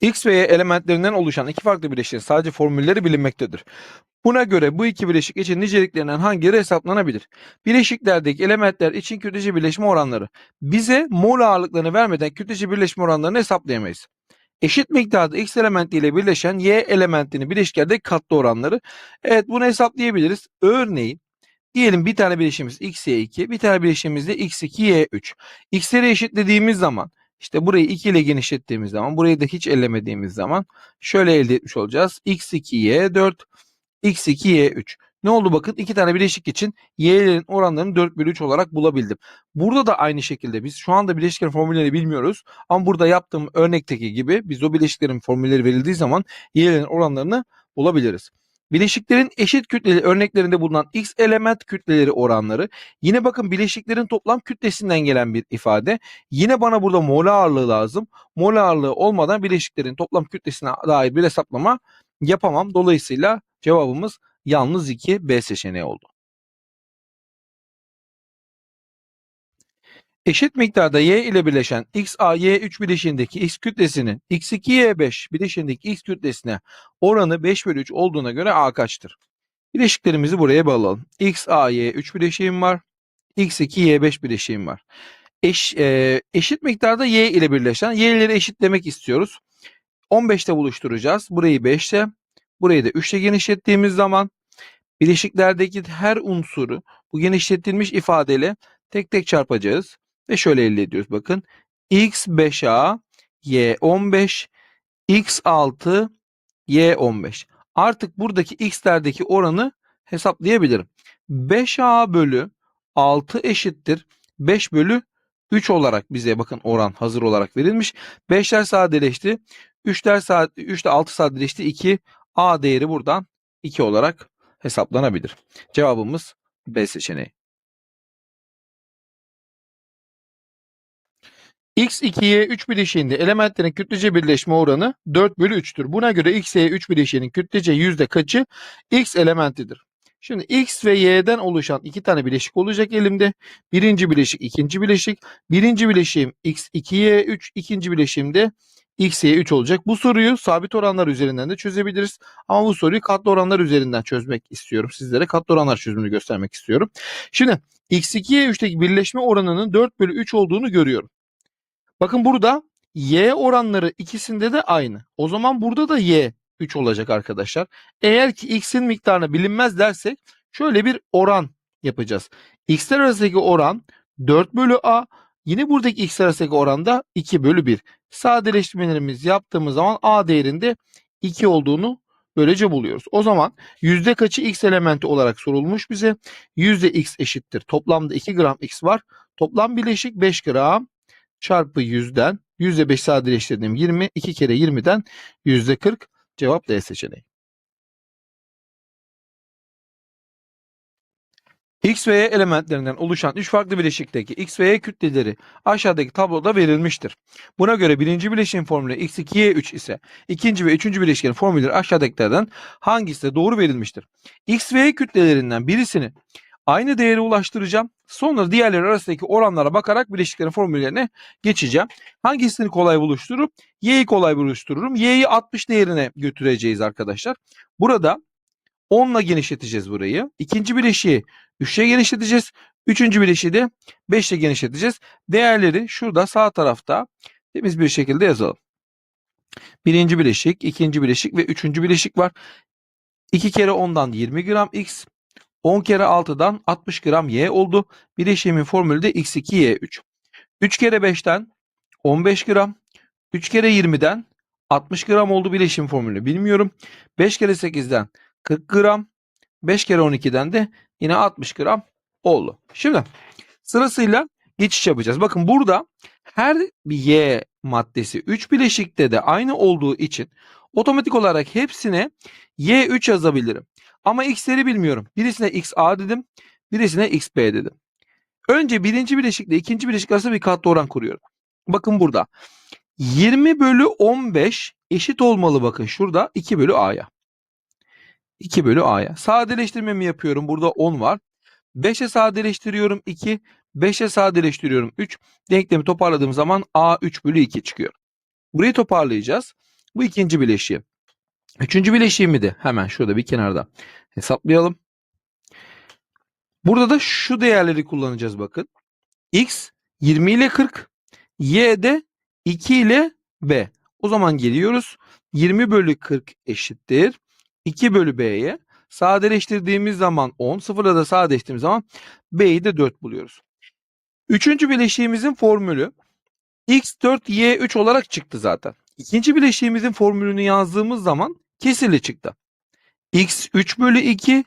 X ve Y elementlerinden oluşan iki farklı bileşiğin sadece formülleri bilinmektedir. Buna göre bu iki bileşik için niceliklerinden hangileri hesaplanabilir? Bileşiklerdeki elementler için kütlece birleşme oranları. Bize mol ağırlıklarını vermeden kütlece birleşme oranlarını hesaplayamayız. Eşit miktarda X elementiyle birleşen Y elementinin bileşiklerdeki katlı oranları. Evet bunu hesaplayabiliriz. Örneğin diyelim bir tane bileşiğimiz XY2, bir tane bileşiğimiz de X2Y3. X'leri eşitlediğimiz zaman işte burayı 2 ile genişlettiğimiz zaman, burayı da hiç ellemediğimiz zaman şöyle elde etmiş olacağız. X2Y4, X2Y3. Ne oldu bakın iki tane bileşik için y'lerin oranlarını 4 bölü 3 olarak bulabildim. Burada da aynı şekilde biz şu anda bileşiklerin formüllerini bilmiyoruz. Ama burada yaptığım örnekteki gibi biz o bileşiklerin formülleri verildiği zaman y'lerin oranlarını bulabiliriz. Bileşiklerin eşit kütleli örneklerinde bulunan x element kütleleri oranları yine bakın bileşiklerin toplam kütlesinden gelen bir ifade. Yine bana burada mol ağırlığı lazım. Mol ağırlığı olmadan bileşiklerin toplam kütlesine dair bir hesaplama yapamam. Dolayısıyla cevabımız yalnız 2 B seçeneği oldu. Eşit miktarda y ile birleşen XaY3 bileşiğindeki x kütlesinin x2y5 bileşiğindeki x kütlesine oranı 5 bölü 3 olduğuna göre a kaçtır? Bileşiklerimizi buraya bağlayalım. XaY3 bileşiğim var. X2Y5 bileşiğim var. Eş, e, eşit miktarda y ile birleşen y'leri eşitlemek istiyoruz. 15'te buluşturacağız. Burayı 5'te, burayı da 3'te genişlettiğimiz zaman bileşiklerdeki her unsuru bu genişletilmiş ifadeyle tek tek çarpacağız. Ve şöyle elde ediyoruz bakın. x5a, y15, x6, y15. Artık buradaki x'lerdeki oranı hesaplayabilirim. 5a bölü 6 eşittir. 5 bölü 3 olarak bize bakın oran hazır olarak verilmiş. 5'ler sadeleşti. 3'ler saat 3 ile 6 sadeleşti. 2 a değeri buradan 2 olarak hesaplanabilir. Cevabımız B seçeneği. X2'ye 3 bileşiğinde elementlerin kütlece birleşme oranı 4 bölü 3'tür. Buna göre X'ye 3 bileşiğinin kütlece yüzde kaçı X elementidir? Şimdi X ve Y'den oluşan iki tane bileşik olacak elimde. Birinci bileşik, ikinci bileşik. Birinci bileşiğim X2Y3, ikinci bileşiğim de XY3 olacak. Bu soruyu sabit oranlar üzerinden de çözebiliriz. Ama bu soruyu katlı oranlar üzerinden çözmek istiyorum. Sizlere katlı oranlar çözümünü göstermek istiyorum. Şimdi X2Y3'teki birleşme oranının 4 bölü 3 olduğunu görüyorum. Bakın burada y oranları ikisinde de aynı. O zaman burada da y 3 olacak arkadaşlar. Eğer ki x'in miktarını bilinmez dersek şöyle bir oran yapacağız. x'ler arasındaki oran 4 bölü a. Yine buradaki x arasındaki oran da 2 bölü 1. Sadeleştirmelerimizi yaptığımız zaman a değerinde 2 olduğunu böylece buluyoruz. O zaman yüzde kaçı x elementi olarak sorulmuş bize? Yüzde x eşittir. Toplamda 2 gram x var. Toplam bileşik 5 gram çarpı 100'den %5 sadeleştirdim 20. 2 kere 20'den %40 cevap D seçeneği. X ve Y elementlerinden oluşan 3 farklı bileşikteki X ve Y kütleleri aşağıdaki tabloda verilmiştir. Buna göre birinci bileşiğin formülü X2Y3 ise ikinci ve üçüncü bileşiğin formülleri aşağıdakilerden hangisi de doğru verilmiştir? X ve Y kütlelerinden birisini aynı değere ulaştıracağım. Sonra diğerleri arasındaki oranlara bakarak bileşiklerin formüllerine geçeceğim. Hangisini kolay buluştururum? Y'yi kolay buluştururum. Y'yi 60 değerine götüreceğiz arkadaşlar. Burada 10 ile genişleteceğiz burayı. İkinci bileşiği 3'e genişleteceğiz. Üçüncü bileşiği de 5 ile genişleteceğiz. Değerleri şurada sağ tarafta temiz bir şekilde yazalım. Birinci bileşik, ikinci bileşik ve üçüncü bileşik var. 2 kere 10'dan 20 gram X, 10 kere 6'dan 60 gram Y oldu. Bileşiğimin formülü de X2Y3. 3 kere 5'ten 15 gram. 3 kere 20'den 60 gram oldu bileşim formülü bilmiyorum. 5 kere 8'den 40 gram. 5 kere 12'den de yine 60 gram oldu. Şimdi sırasıyla geçiş yapacağız. Bakın burada her bir Y maddesi 3 bileşikte de aynı olduğu için otomatik olarak hepsine Y3 yazabilirim. Ama x'leri bilmiyorum. Birisine xa dedim. Birisine xb dedim. Önce birinci bileşikle ikinci bileşik arasında bir katlı oran kuruyorum. Bakın burada. 20 bölü 15 eşit olmalı bakın şurada 2 bölü a'ya. 2 bölü a'ya. Sadeleştirmemi yapıyorum. Burada 10 var. 5'e sadeleştiriyorum 2. 5'e sadeleştiriyorum 3. Denklemi toparladığım zaman a 3 bölü 2 çıkıyor. Burayı toparlayacağız. Bu ikinci bileşiği. Üçüncü bileşiğimi de hemen şurada bir kenarda hesaplayalım. Burada da şu değerleri kullanacağız bakın. X 20 ile 40, Y de 2 ile B. O zaman geliyoruz. 20 bölü 40 eşittir. 2 bölü B'ye. Sadeleştirdiğimiz zaman 10, sıfırla da sadeleştirdiğimiz zaman B'yi de 4 buluyoruz. Üçüncü bileşiğimizin formülü X4, Y3 olarak çıktı zaten. İkinci bileşiğimizin formülünü yazdığımız zaman kesirli çıktı. X3 bölü 2,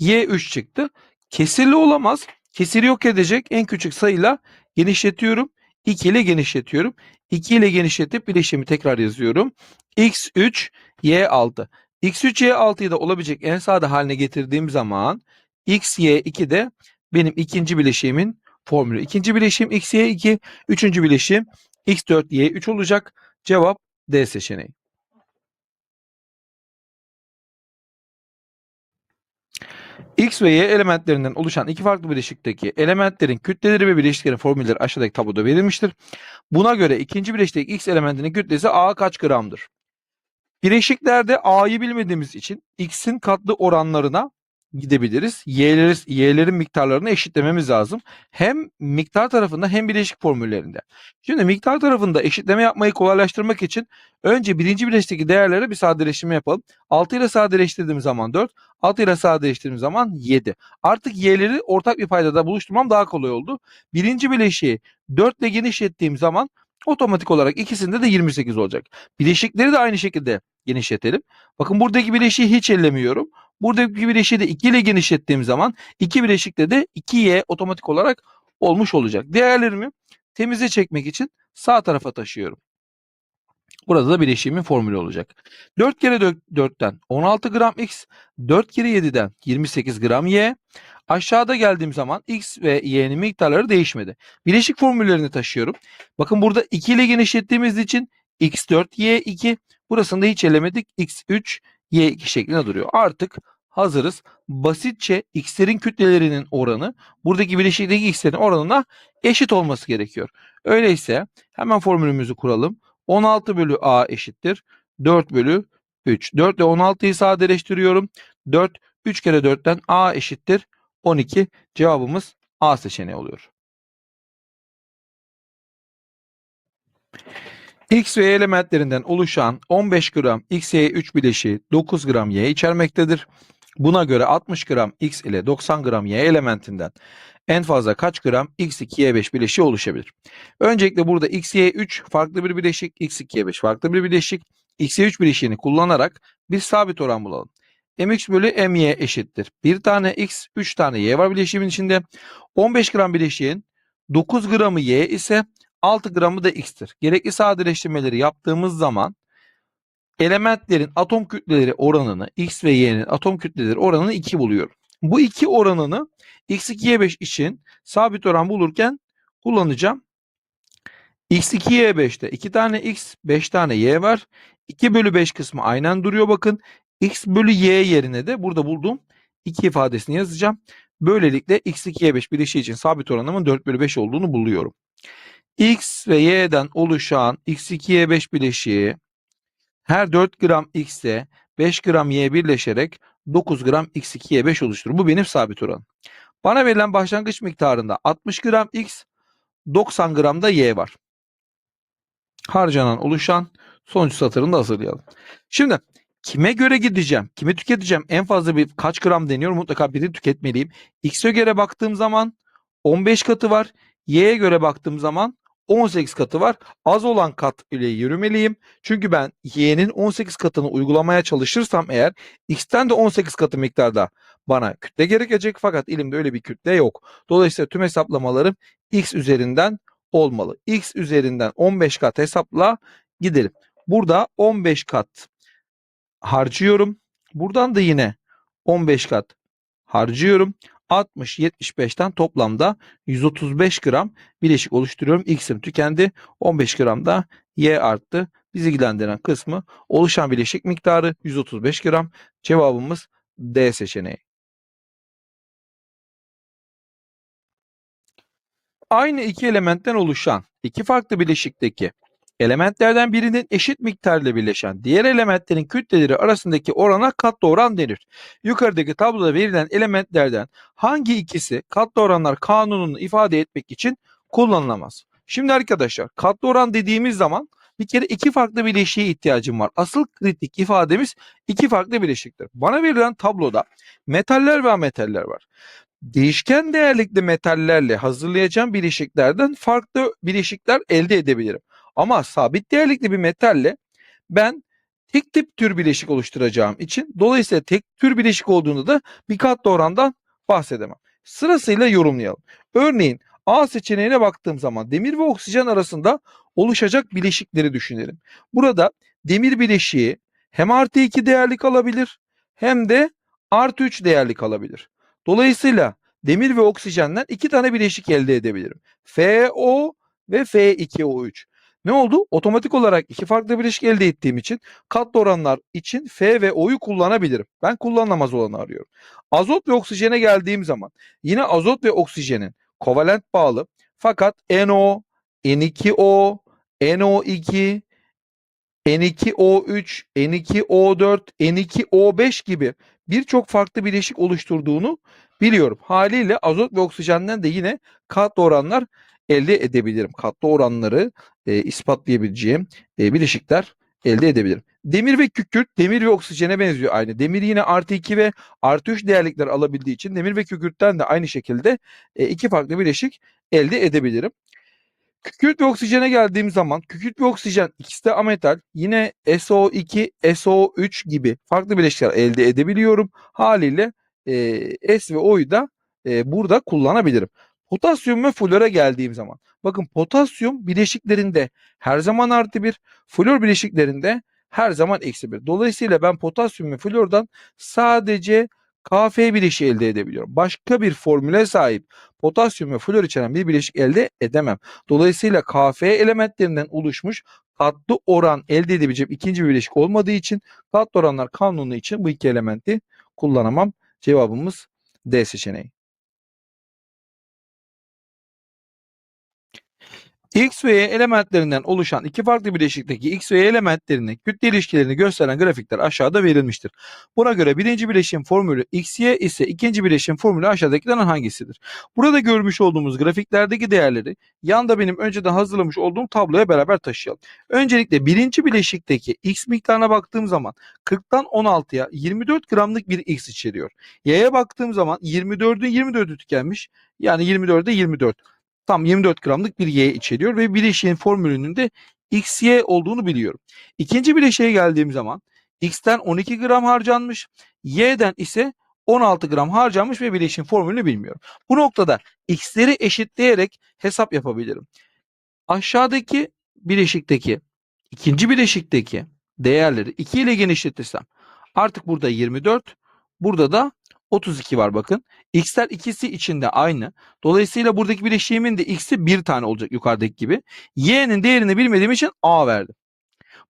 Y3 çıktı. Kesirli olamaz. Kesiri yok edecek en küçük sayıyla genişletiyorum. 2 ile genişletiyorum. 2 ile genişletip bileşimi tekrar yazıyorum. X3, Y6. X3, Y6'yı da olabilecek en sade haline getirdiğim zaman X, Y2 de benim ikinci bileşiğimin formülü. İkinci bileşim X, Y2. Üçüncü bileşim X4, Y3 olacak. Cevap D seçeneği. X ve Y elementlerinden oluşan iki farklı bileşikteki elementlerin kütleleri ve bileşiklerin formülleri aşağıdaki tabloda verilmiştir. Buna göre ikinci bileşikteki X elementinin kütlesi A kaç gramdır? Bileşiklerde A'yı bilmediğimiz için X'in katlı oranlarına gidebiliriz. Y'leri, Y'lerin miktarlarını eşitlememiz lazım. Hem miktar tarafında hem bileşik formüllerinde. Şimdi miktar tarafında eşitleme yapmayı kolaylaştırmak için önce birinci bileşikteki değerlere bir sadeleştirme yapalım. 6 ile sadeleştirdiğim zaman 4, 6 ile sadeleştirdiğim zaman 7. Artık y'leri ortak bir paydada buluşturmam daha kolay oldu. Birinci bileşiği 4 ile genişlettiğim zaman otomatik olarak ikisinde de 28 olacak. Bileşikleri de aynı şekilde genişletelim. Bakın buradaki bileşiği hiç ellemiyorum. Buradaki bileşiği de 2 ile genişlettiğim zaman 2 bileşikte de 2y otomatik olarak olmuş olacak. Değerlerimi temize çekmek için sağ tarafa taşıyorum. Burada da bileşiğimin formülü olacak. 4 kere 4'ten 16 gram x, 4 kere 7'den 28 gram y. Aşağıda geldiğim zaman x ve y'nin miktarları değişmedi. Bileşik formüllerini taşıyorum. Bakın burada 2 ile genişlettiğimiz için x4, y2. Burasını da hiç elemedik. x3, y2 şeklinde duruyor. Artık hazırız. Basitçe x'lerin kütlelerinin oranı buradaki bileşikteki x'lerin oranına eşit olması gerekiyor. Öyleyse hemen formülümüzü kuralım. 16 bölü a eşittir. 4 bölü 3. 4 ile 16'yı sadeleştiriyorum. 4, 3 kere 4'ten a eşittir. 12. Cevabımız A seçeneği oluyor. X ve Y elementlerinden oluşan 15 gram XY3 bileşiği 9 gram Y içermektedir. Buna göre 60 gram X ile 90 gram Y elementinden en fazla kaç gram X2Y5 bileşiği oluşabilir? Öncelikle burada XY3 farklı bir bileşik, X2Y5 farklı bir bileşik. XY3 bileşiğini kullanarak bir sabit oran bulalım. mx bölü my eşittir. Bir tane x, 3 tane y var bileşiğimin içinde. 15 gram bileşiğin 9 gramı y ise 6 gramı da x'tir. Gerekli sadeleştirmeleri yaptığımız zaman elementlerin atom kütleleri oranını x ve y'nin atom kütleleri oranını 2 buluyorum. Bu iki oranını x2y5 için sabit oran bulurken kullanacağım. x2y5'te 2 tane x, 5 tane y var. 2 bölü 5 kısmı aynen duruyor bakın. x bölü y yerine de burada bulduğum 2 ifadesini yazacağım. Böylelikle x2y5 bileşiği için sabit oranımın 4 bölü 5 olduğunu buluyorum. X ve y'den oluşan x2y5 bileşiği her 4 gram x'e 5 gram y birleşerek 9 gram x2y5 oluşturur. Bu benim sabit oranım. Bana verilen başlangıç miktarında 60 gram x, 90 gram da y var. Harcanan oluşan sonuç satırını da hazırlayalım. Şimdi kime göre gideceğim? Kimi tüketeceğim? En fazla bir kaç gram deniyor? Mutlaka birini tüketmeliyim. X'e göre baktığım zaman 15 katı var. Y'ye göre baktığım zaman 18 katı var. Az olan kat ile yürümeliyim. Çünkü ben y'nin 18 katını uygulamaya çalışırsam eğer x'ten de 18 katı miktarda bana kütle gerekecek. Fakat elimde öyle bir kütle yok. Dolayısıyla tüm hesaplamalarım x üzerinden olmalı. x üzerinden 15 kat hesapla gidelim. Burada 15 kat harcıyorum. Buradan da yine 15 kat harcıyorum. 60 75'ten toplamda 135 gram bileşik oluşturuyorum. X'im tükendi. 15 gram da Y arttı. Bizi ilgilendiren kısmı oluşan bileşik miktarı 135 gram. Cevabımız D seçeneği. Aynı iki elementten oluşan iki farklı bileşikteki Elementlerden birinin eşit miktarla birleşen diğer elementlerin kütleleri arasındaki orana katlı oran denir. Yukarıdaki tabloda verilen elementlerden hangi ikisi katlı oranlar kanununu ifade etmek için kullanılamaz? Şimdi arkadaşlar katlı oran dediğimiz zaman bir kere iki farklı bileşiğe ihtiyacım var. Asıl kritik ifademiz iki farklı bileşiktir. Bana verilen tabloda metaller ve ametaller var. Değişken değerlikli metallerle hazırlayacağım bileşiklerden farklı bileşikler elde edebilirim. Ama sabit değerlikli bir metalle ben tek tip tür bileşik oluşturacağım için dolayısıyla tek tür bileşik olduğunda da bir katlı orandan bahsedemem. Sırasıyla yorumlayalım. Örneğin A seçeneğine baktığım zaman demir ve oksijen arasında oluşacak bileşikleri düşünelim. Burada demir bileşiği hem artı 2 değerlik alabilir hem de artı 3 değerlik alabilir. Dolayısıyla demir ve oksijenden iki tane bileşik elde edebilirim. FO ve F2O3. Ne oldu? Otomatik olarak iki farklı bileşik elde ettiğim için katlı oranlar için F ve O'yu kullanabilirim. Ben kullanılamaz olanı arıyorum. Azot ve oksijene geldiğim zaman yine azot ve oksijenin kovalent bağlı fakat NO, N2O, NO2, N2O3, N2O4, N2O5 gibi birçok farklı bileşik oluşturduğunu biliyorum. Haliyle azot ve oksijenden de yine katlı oranlar elde edebilirim. Katlı oranları e, ispatlayabileceğim e, bileşikler elde edebilirim. Demir ve kükürt demir ve oksijene benziyor aynı. Demir yine artı 2 ve artı 3 değerlikler alabildiği için demir ve kükürtten de aynı şekilde e, iki farklı bileşik elde edebilirim. Kükürt ve oksijene geldiğim zaman kükürt ve oksijen ikisi de ametal. Yine SO2, SO3 gibi farklı bileşikler elde edebiliyorum. Haliyle e, S ve O'yu da e, burada kullanabilirim. Potasyum ve flora geldiğim zaman. Bakın potasyum bileşiklerinde her zaman artı bir, flor bileşiklerinde her zaman eksi bir. Dolayısıyla ben potasyum ve flordan sadece Kf bileşiği elde edebiliyorum. Başka bir formüle sahip potasyum ve flor içeren bir bileşik elde edemem. Dolayısıyla Kf elementlerinden oluşmuş katlı oran elde edebileceğim ikinci bir bileşik olmadığı için katlı oranlar kanunu için bu iki elementi kullanamam. Cevabımız D seçeneği. X ve Y elementlerinden oluşan iki farklı bileşikteki X ve Y elementlerinin kütle ilişkilerini gösteren grafikler aşağıda verilmiştir. Buna göre birinci bileşim formülü XY ise ikinci bileşim formülü aşağıdakilerden hangisidir? Burada görmüş olduğumuz grafiklerdeki değerleri yanda benim önceden hazırlamış olduğum tabloya beraber taşıyalım. Öncelikle birinci bileşikteki X miktarına baktığım zaman 40'tan 16'ya 24 gramlık bir X içeriyor. Y'ye baktığım zaman 24'ün 24'ü tükenmiş. Yani 24'e 24 tam 24 gramlık bir Y içeriyor ve bileşiğin formülünün de XY olduğunu biliyorum. İkinci bileşiğe geldiğim zaman X'ten 12 gram harcanmış, Y'den ise 16 gram harcanmış ve bileşiğin formülünü bilmiyorum. Bu noktada X'leri eşitleyerek hesap yapabilirim. Aşağıdaki bileşikteki ikinci bileşikteki değerleri 2 ile genişletirsem artık burada 24, burada da 32 var bakın. X'ler ikisi içinde aynı. Dolayısıyla buradaki bileşiğimin de x'i bir tane olacak yukarıdaki gibi. Y'nin değerini bilmediğim için A verdim.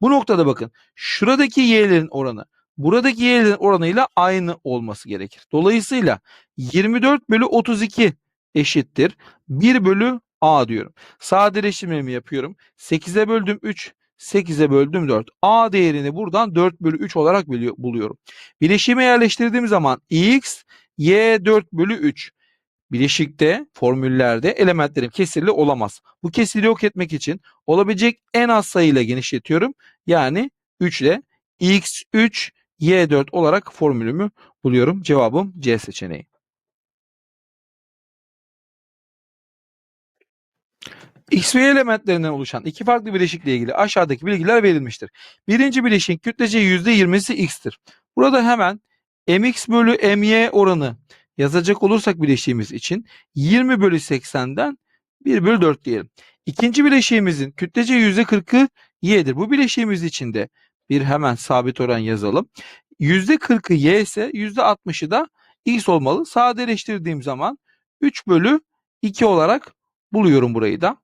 Bu noktada bakın şuradaki y'lerin oranı buradaki y'lerin oranıyla aynı olması gerekir. Dolayısıyla 24 bölü 32 eşittir. 1 bölü A diyorum. Sadeleştirmemi yapıyorum. 8'e böldüm 3. 8'e böldüm 4. A değerini buradan 4 bölü 3 olarak buluyorum. Bileşime yerleştirdiğim zaman x, y 4 bölü 3. Bileşikte, formüllerde elementlerim kesirli olamaz. Bu kesiri yok etmek için olabilecek en az sayıyla genişletiyorum. Yani 3 ile x3, y4 olarak formülümü buluyorum. Cevabım C seçeneği. X ve Y elementlerinden oluşan iki farklı bileşikle ilgili aşağıdaki bilgiler verilmiştir. Birinci bileşiğin kütlece %20'si X'tir. Burada hemen mx bölü my oranı yazacak olursak bileşiğimiz için 20 bölü 80'den 1 bölü 4 diyelim. İkinci bileşiğimizin kütlece %40'ı y'dir. Bu bileşiğimiz için de bir hemen sabit oran yazalım. %40'ı y ise %60'ı da x olmalı. Sadeleştirdiğim zaman 3 bölü 2 olarak buluyorum burayı da.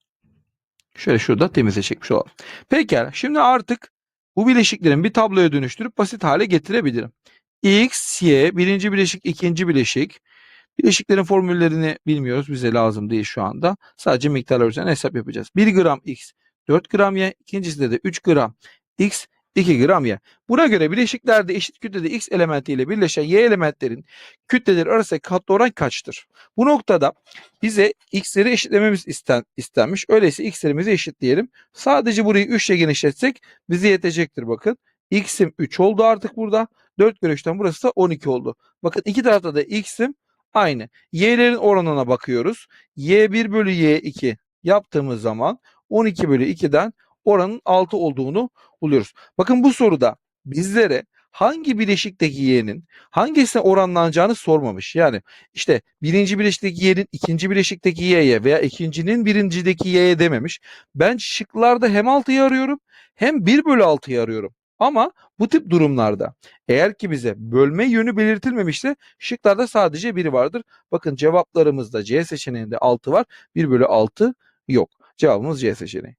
Şöyle şurada temize çekmiş olalım. Pekala şimdi artık bu bileşiklerin bir tabloya dönüştürüp basit hale getirebilirim. X, Y, birinci bileşik, ikinci bileşik. Bileşiklerin formüllerini bilmiyoruz. Bize lazım değil şu anda. Sadece miktarlar üzerine hesap yapacağız. 1 gram X 4 gram Y. İkincisinde de 3 gram X 2 gram Y. Buna göre bileşiklerde eşit kütlede X elementiyle birleşen Y elementlerin kütleleri arasındaki katlı oran kaçtır? Bu noktada bize X'leri eşitlememiz isten, istenmiş. Öyleyse X'lerimizi eşitleyelim. Sadece burayı 3 ile genişletsek bize yetecektir bakın. X'im 3 oldu artık burada. 4 kere 3'ten burası da 12 oldu. Bakın iki tarafta da X'im aynı. Y'lerin oranına bakıyoruz. Y1 bölü Y2 yaptığımız zaman 12 bölü 2'den oranın 6 olduğunu buluyoruz. Bakın bu soruda bizlere hangi bileşikteki y'nin hangisine oranlanacağını sormamış. Yani işte birinci bileşikteki y'nin ikinci bileşikteki y'ye veya ikincinin birincideki y'ye dememiş. Ben şıklarda hem 6'yı arıyorum hem 1 bölü 6'yı arıyorum. Ama bu tip durumlarda eğer ki bize bölme yönü belirtilmemişse şıklarda sadece biri vardır. Bakın cevaplarımızda C seçeneğinde 6 var. 1 bölü 6 yok. Cevabımız C seçeneği.